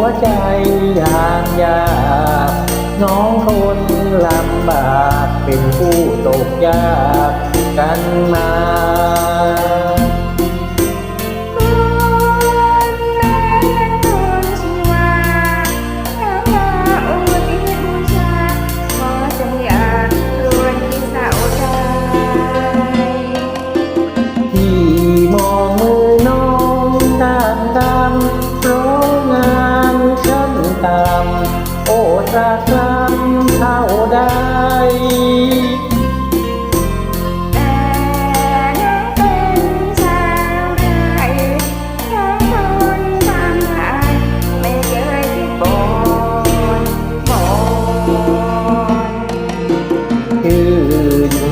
วใจอย่างยากน้องคนลำบากเป็นผู้ตกยากกันมา ตามโอตราคลำเท่าใด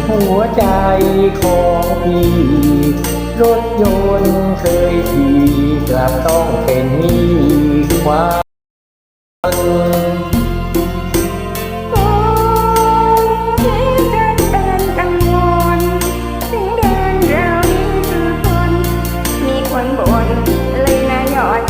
หัวใจของพี่รถยนต์เคยขี่กลับต้องเป็นหนี้ความ มีคนบ่นเลยนะยอด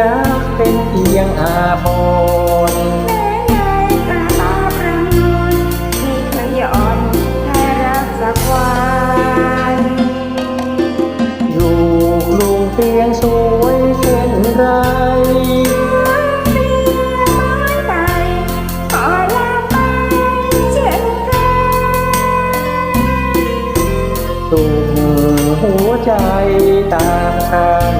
รักเป็นเพียงอาภรณ์แม้ในกระตาประมวลมีเคยย้อนให้รักสักวันอยู่กรุงเพียงสวยเช่นไรเรียไม้ไปขอลาไปเช่นกันตุ่มหัวใจต่างกันส